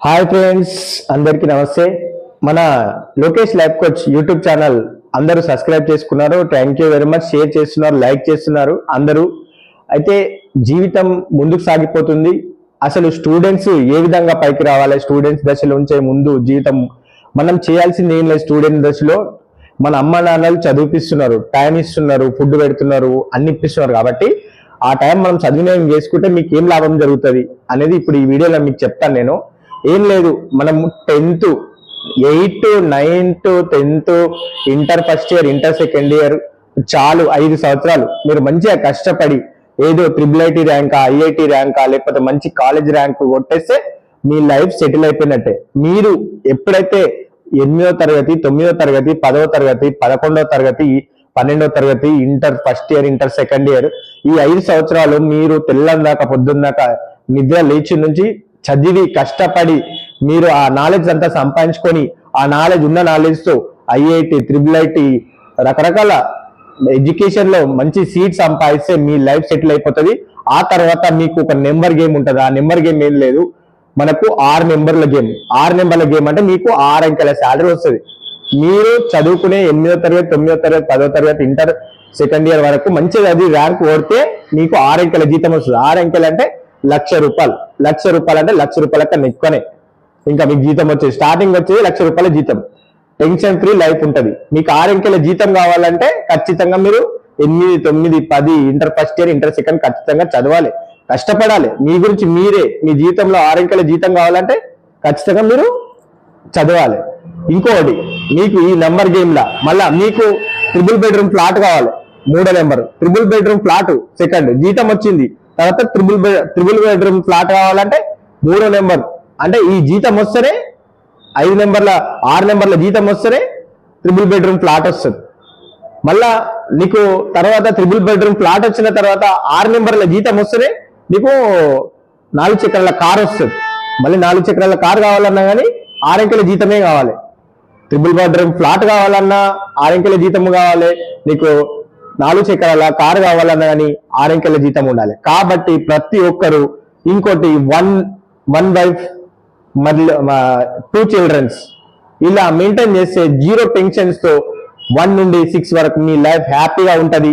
Hi friends అందరికీ నమస్తే. మన Lokesh lab coach YouTube channel అందరూ సబ్స్క్రైబ్ చేసుకున్నారు. Thank you very much share చేస్తున్నారు లైక్ చేస్తున్నారు అందరూ. అయితే జీవితం ముందుకు సాగిపోతుంది. అసలు స్టూడెంట్స్ ఏ విధంగా పైకి రావాలి? స్టూడెంట్స్ దశలో ఉంచే ముందు జీవితం మనం చేయాల్సింది ఏం లేదు. స్టూడెంట్ దశలో మన అమ్మ నాన్నలు చదివిపిస్తున్నారు టైం ఇస్తున్నారు ఫుడ్ పెడుతున్నారు అన్ని ఇప్పిస్తున్నారు కాబట్టి ఆ టైం మనం సద్వినియోగం చేసుకుంటే మీకు ఏం లాభం జరుగుతుంది అనేది ఇప్పుడు ఈ వీడియోలో మీకు చెప్తాను నేను. ఏం లేదు మనం tenth eighth ninth tenth inter first year inter second year చాలు ఐదు సంవత్సరాలు. మీరు మంచిగా కష్టపడి ఏదో ట్రిపుల్ ఐటీ ర్యాంకా ఐఐటి ర్యాంకా లేకపోతే మంచి కాలేజ్ ర్యాంక్ కొట్టేస్తే మీ లైఫ్ సెటిల్ అయిపోయినట్టే. మీరు ఎప్పుడైతే ఎనిమిదో తరగతి తొమ్మిదో తరగతి పదవ తరగతి పదకొండో తరగతి పన్నెండో తరగతి inter first year inter second year ఈ ఐదు సంవత్సరాలు మీరు తెల్లందాక పొద్దున్నాక నిద్ర లేచి నుంచి చదివి కష్టపడి మీరు ఆ నాలెడ్జ్ అంతా సంపాదించుకొని ఆ నాలెడ్జ్ ఉన్న నాలెడ్జ్తో ఐఐటి త్రిబుల్ ఐటి రకరకాల ఎడ్యుకేషన్లో మంచి సీట్ సంపాదిస్తే మీ లైఫ్ సెటిల్ అయిపోతుంది. ఆ తర్వాత మీకు ఒక నెంబర్ గేమ్ ఉంటుంది. ఆ నెంబర్ గేమ్ ఏం లేదు. మనకు ఆరు నెంబర్ల గేమ్ ఆరు నెంబర్ల గేమ్ అంటే మీకు ఆరు అంకెల శాలరీ వస్తుంది. మీరు చదువుకునే ఎనిమిదో తరగతి తొమ్మిదో తరగతి పదో తరగతి ఇంటర్ సెకండ్ ఇయర్ వరకు మంచిగా అది ర్యాంక్ ఓడితే మీకు ఆరు అంకెల జీతం వస్తుంది. ఆరు అంకెలు అంటే లక్ష రూపాయలు. లక్ష రూపాయలు అంటే లక్ష రూపాయల కన్నా ఎక్కువనే ఇంకా మీకు జీతం వచ్చేది. స్టార్టింగ్ వచ్చేది లక్ష రూపాయల జీతం. టెన్షన్ ఫ్రీ లైఫ్ ఉంటుంది. మీకు ఆరంకెల జీతం కావాలంటే ఖచ్చితంగా మీరు ఎనిమిది తొమ్మిది పది inter first year inter second ఖచ్చితంగా చదవాలి. కష్టపడాలి. మీ గురించి మీరే. మీ జీతంలో ఆరంకెల జీతం కావాలంటే ఖచ్చితంగా మీరు చదవాలి. ఇంకోటి మీకు ఈ నెంబర్ గేమ్ లా మళ్ళా మీకు ట్రిపుల్ బెడ్రూమ్ ఫ్లాట్ కావాలి. మూడో number triple bedroom flat second జీతం వచ్చింది. తర్వాత ట్రిపుల్ ట్రిపుల్ బెడ్రూమ్ ఫ్లాట్ కావాలంటే మూడో నెంబర్. అంటే ఈ జీతం వస్తేనే ఐదు నెంబర్ల ఆరు నెంబర్ల జీతం వస్తేనే ట్రిపుల్ బెడ్రూమ్ ఫ్లాట్ వస్తుంది. మళ్ళా నీకు తర్వాత ట్రిపుల్ బెడ్రూమ్ ఫ్లాట్ వచ్చిన తర్వాత ఆరు నెంబర్ల జీతం వస్తేనే నీకు నాలుగు చక్రాల కార్ వస్తుంది. మళ్ళీ నాలుగు చక్రాల కార్ కావాలన్నా కానీ ఆరంకెల జీతమే కావాలి. ట్రిపుల్ బెడ్రూమ్ ఫ్లాట్ కావాలన్నా ఆరంకెల జీతం కావాలి. నీకు నాలుగు చక్రాల కారు కావాలన్నా కానీ ఆరంకెల జీతం ఉండాలి. కాబట్టి ప్రతి ఒక్కరు ఇంకోటి వన్ వన్ వైఫ్ మధ్య టూ చిల్డ్రన్స్ ఇలా మెయింటైన్ చేస్తే జీరో టెన్షన్స్తో వన్ నుండి సిక్స్ వరకు మీ లైఫ్ హ్యాపీగా ఉంటది.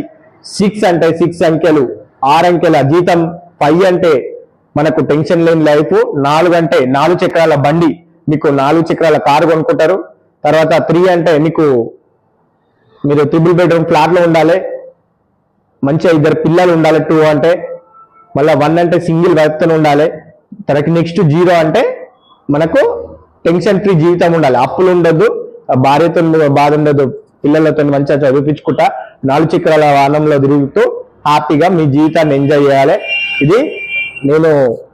సిక్స్ అంటే సిక్స్ అంకెలు ఆరు అంకెల జీతం ఫైవ్ అంటే మనకు టెన్షన్ లేని లైఫ్ నాలుగు అంటే నాలుగు చక్రాల బండి మీకు నాలుగు చక్రాల కారు కొనుక్కుంటారు. తర్వాత త్రీ అంటే మీకు మీరు ట్రిపుల్ బెడ్రూమ్ ఫ్లాట్లో ఉండాలి. మంచిగా ఇద్దరు పిల్లలు ఉండాలి టూ అంటే. మళ్ళీ వన్ అంటే సింగిల్ వైఫ్తో ఉండాలి. తర్వాత నెక్స్ట్ జీరో అంటే మనకు టెన్షన్ ఫ్రీ జీవితం ఉండాలి. అప్పులు ఉండదు ఆ భార్యతో బాధ ఉండదు పిల్లలతో మంచిగా చదివించుకుంటా నాలుగు చక్రాల వాహనంలో తిరుగుతూ హ్యాపీగా మీ జీవితాన్ని ఎంజాయ్ చేయాలి. ఇది నేను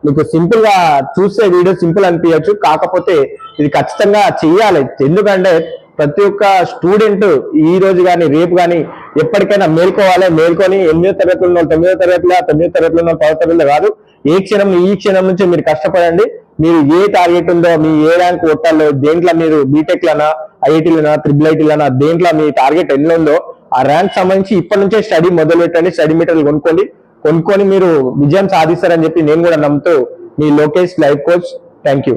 మీకు సింపుల్గా చూసే వీడియో సింపుల్ అనిపించచ్చు. కాకపోతే ఇది ఖచ్చితంగా చేయాలి ఎందుకంటే ప్రతి ఒక్క స్టూడెంట్ ఈ రోజు కానీ రేపు కానీ ఎప్పటికైనా మేల్కోవాలి. మేల్కొని ఎనిమిదో తరగతిలో ఉన్న తొమ్మిదో తరగతిలో తొమ్మిదో తరగతిలో ఉన్న పదో తరగతిలో కాదు ఏ క్షణం ఈ క్షణం నుంచి మీరు కష్టపడండి. మీరు ఏ టార్గెట్ ఉందో మీ ఏ ర్యాంక్ కొట్టాలో దేంట్లో మీరు బీటెక్ లనా ఐఐటీలనా త్రిబుల్ ఐటీలనా దేంట్లో మీ టార్గెట్ ఎన్ని ఉందో ఆ ర్యాంక్ సంబంధించి ఇప్పటి నుంచే స్టడీ మొదలు పెట్టండి స్టడీ మెటీరియల్ కొనుక్కోండి. కొనుక్కొని మీరు విజయం సాధిస్తారని చెప్పి నేను కూడా నమ్ముతూ మీ Lokesh life coach thank you